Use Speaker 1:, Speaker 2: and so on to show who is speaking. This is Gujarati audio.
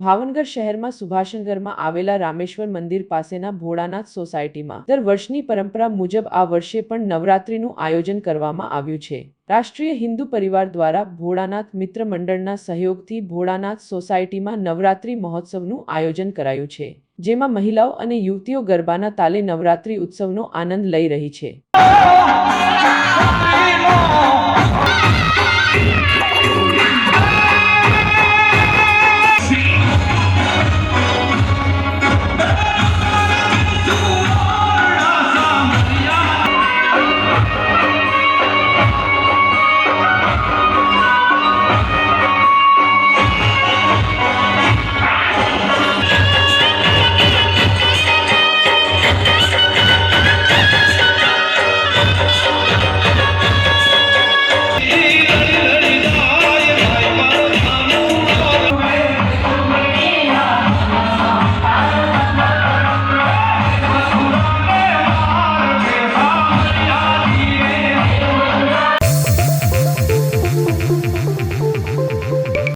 Speaker 1: ભાવનગર શહેરમાં સુભાષનગરમાં આવેલા રામેશ્વર મંદિર પાસેના ભોળાનાથ સોસાયટીમાં. દર વર્ષની પરંપરા મુજબ આ વર્ષે પણ નવરાત્રીનું આયોજન કરવામાં આવ્યું છે. રાષ્ટ્રીય હિન્દુ પરિવાર દ્વારા ભોળાનાથ મિત્ર મંડળના સહયોગથી ભોળાનાથ સોસાયટીમાં નવરાત્રી મહોત્સવનું આયોજન કરાયું છે, જેમાં મહિલાઓ અને યુવતીઓ ગરબાના તાલે નવરાત્રી ઉત્સવનો આનંદ લઈ રહી છે.